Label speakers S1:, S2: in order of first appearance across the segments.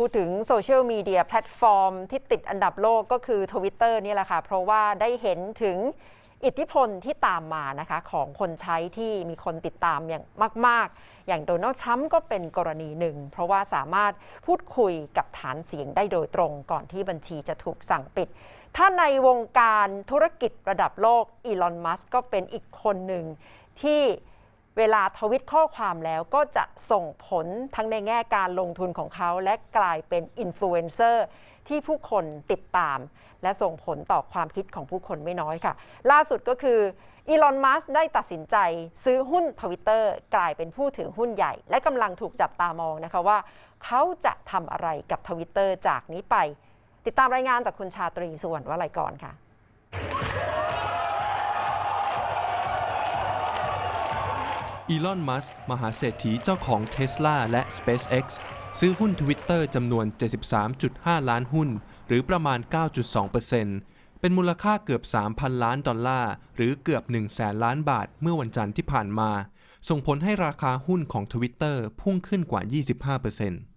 S1: พูดถึงโซเชียลมีเดียแพลตฟอร์มที่ติดอันดับโลกก็คือ Twitter นี่แหละค่ะ เพราะว่าได้เห็นถึงอิทธิพลที่ตามมานะคะของคนใช้ที่มีคนติดตามอย่างมาก ๆ อย่างโดนัลด์ทรัมป์ก็เป็นกรณีหนึ่ง เพราะว่าสามารถพูดคุยกับฐานเสียงได้โดยตรงก่อนที่บัญชีจะถูกสั่งปิด ถ้าในวงการธุรกิจระดับโลกอีลอน มัสก์ก็เป็นอีกคนหนึ่งที่ เวลาทวิตข้อความแล้วก็จะส่งผลทั้งในแง่การลงทุนของเขา และกลายเป็นอินฟลูเอนเซอร์ที่ผู้คนติดตาม และส่งผลต่อความคิดของผู้คนไม่น้อยค่ะ ล่าสุดก็คืออีลอน มัสได้ตัดสินใจซื้อหุ้นทวิตเตอร์กลายเป็นผู้ถือหุ้นใหญ่ และกำลังถูกจับตามองนะคะว่า เขาจะทำอะไรกับทวิตเตอร์จากนี้ไป ติดตามรายงานจากคุณชาตรีส่วนวลัยกรค่ะ
S2: อีลอน มัสก์มหาเศรษฐีเจ้าของ Tesla และ SpaceX ซื้อหุ้น Twitter จำนวน 73.5 ล้านหุ้น หรือประมาณ 9.2%เป็นมูลค่าเกือบ 3,000 ล้านดอลลาร์ หรือเกือบ1แสนล้านบาทเมื่อวันจันทร์ที่ผ่านมา ส่งผลให้ราคาหุ้นของ Twitter พุ่งขึ้นกว่า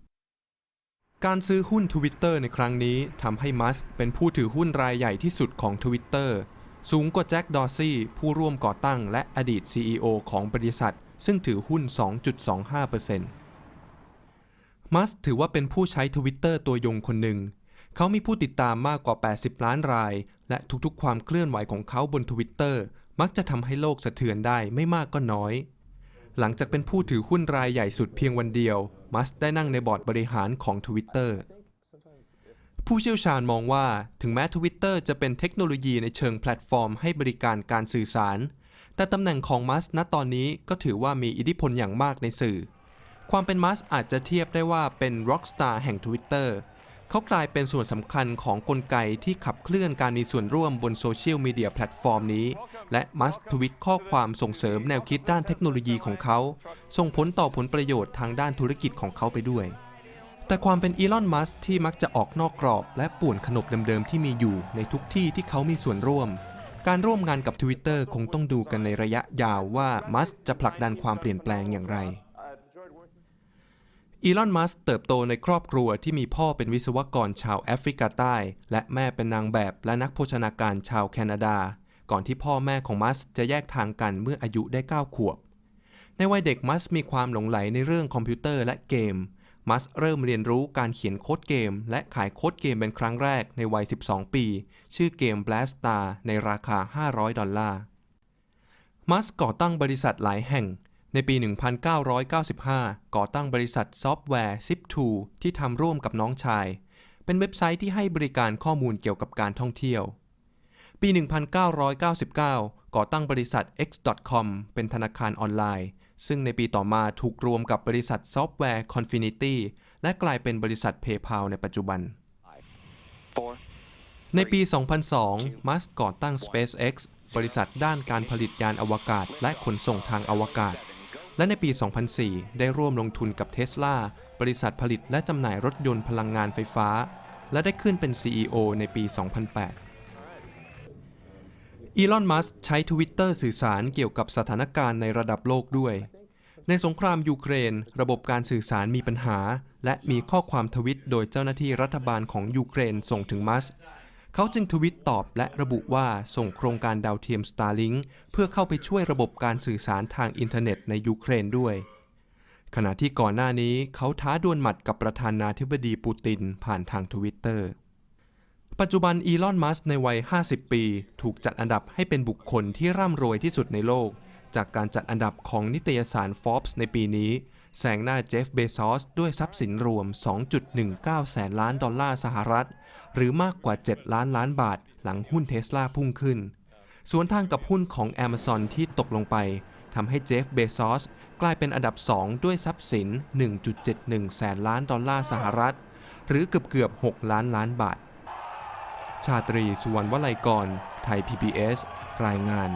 S2: 25%การซื้อหุ้น Twitter ในครั้งนี้ทำให้มัสก์เป็นผู้ถือหุ้นรายใหญ่ที่สุดของ Twitter สูงกว่าแจ็คดอร์ซี่ผู้ร่วมก่อตั้งและอดีต CEO ของบริษัท ซึ่งถือหุ้น 2.25%มัสถือว่าเป็นผู้ใช้ Twitter ตัวยงคนหนึ่ง เขามีผู้ติดตามมากกว่า 80 ล้านราย และทุกๆ ความเคลื่อนไหวของเขาบน Twitter มักจะทำให้โลกสะเทือนได้ไม่มากก็น้อย หลังจากเป็นผู้ถือหุ้นรายใหญ่สุดเพียงวันเดียว มัสได้นั่งในบอร์ดบริหารของ Twitter ผู้เชี่ยวชาญมองว่าถึงแม้ Twitter จะเป็นเทคโนโลยีในเชิงแพลตฟอร์มให้บริการการสื่อสาร แต่ตำแหน่งของมัสก์ณตอนนี้ก็ถือว่ามีอิทธิพลอย่างมากในสื่อ ความเป็นมัสก์อาจจะเทียบได้ว่าเป็นร็อกสตาร์แห่ง Twitter เขากลายเป็นส่วนสำคัญของกลไกที่ขับเคลื่อนการมีส่วนร่วมบนโซเชียลมีเดียแพลตฟอร์มนี้ และมัสก์ทวิตข้อความส่งเสริมแนวคิดด้านเทคโนโลยีของเขา ส่งผลต่อผลประโยชน์ทางด้านธุรกิจของเขาไปด้วย แต่ความเป็นอีลอน มัสที่มักจะออกนอกกรอบและป่วนขนบเดิมๆที่มีอยู่ในทุกที่ที่เขามีส่วนร่วม การร่วมงานกับ Twitter คงต้องดูกันในระยะยาวว่า มัสจะผลักดันความเปลี่ยนแปลงอย่างไร อีลอน มัสเติบโตในครอบครัวที่มีพ่อเป็นวิศวกรชาวแอฟริกาใต้ และแม่เป็นนางแบบและนักโภชนาการชาวแคนาดา ก่อนที่พ่อแม่ของมัสจะแยกทางกันเมื่ออายุได้ 9 ขวบ ในวัยเด็กมัสมีความหลงไหลในเรื่องคอมพิวเตอร์และเกม มัสเริ่มเรียนรู้การเขียนโค้ดเกม และขายโค้ดเกมเป็นครั้งแรกในวัย 12 ปี ชื่อเกม Blast Star ในราคา 500 ดอลลาร์ มัสก่อตั้งบริษัทหลายแห่ง ในปี 1995 ก่อตั้งบริษัทซอฟต์แวร์ Zip2 ที่ทำร่วมกับน้องชาย เป็นเว็บไซต์ที่ให้บริการข้อมูลเกี่ยวกับการท่องเที่ยว ปี 1999 ก่อตั้งบริษัท X.com เป็นธนาคารออนไลน์ ซึ่งในปีต่อมาถูกรวมกับบริษัทซอฟต์แวร์ Confinity และกลายเป็นบริษัท PayPal ในปัจจุบัน
S3: four,
S2: ในปี 2002 มัสก์ก่อตั้ง SpaceX บริษัทด้านการผลิตยานอวกาศ และขนส่งทางอวกาศ และในปี 2004 ได้ร่วมลงทุนกับ Tesla บริษัทผลิตและจำหน่ายรถยนต์พลังงานไฟฟ้า และได้ขึ้นเป็น CEO ในปี 2008 อีลอน มัสก์ใช้ Twitter สื่อสารเกี่ยวกับสถานการณ์ในระดับโลกด้วย ในสงครามยูเครน ระบบการสื่อสารมีปัญหา และมีข้อความทวิตโดยเจ้าหน้าที่รัฐบาลของยูเครนส่งถึงมัสก์เขาจึงทวิตตอบและระบุว่าส่งโครงการดาวเทียม Starlink เพื่อเข้าไปช่วยระบบการสื่อสารทางอินเทอร์เน็ตในยูเครนด้วย ขณะที่ก่อนหน้านี้เขาท้าดวลหมัดกับประธานาธิบดีปูตินผ่านทางทวิตเตอร์ ปัจจุบันอีลอน มัสในวัย 50 ปี ถูกจัดอันดับให้เป็นบุคคลที่ร่ำรวยที่สุดในโลก จากการจัดอันดับของนิตยสาร Forbes ในปีนี้ แซงหน้าเจฟ เบซอส ด้วยทรัพย์สินรวม 2.19 แสนล้านดอลลาร์สหรัฐ หรือมากกว่า 7 ล้านล้านบาท หลังหุ้นเทสลาพุ่งขึ้น สวนทางกับหุ้นของ Amazon ที่ตกลงไปทำให้เจฟ เบซอส กลายเป็นอันดับ 2 ด้วยทรัพย์สิน 1.71 แสนล้านดอลลาร์สหรัฐ หรือเกือบเกือบๆ6ล้านล้านบาท ชาตรีสุวรรณวลัยกร ไทย PBS รายงาน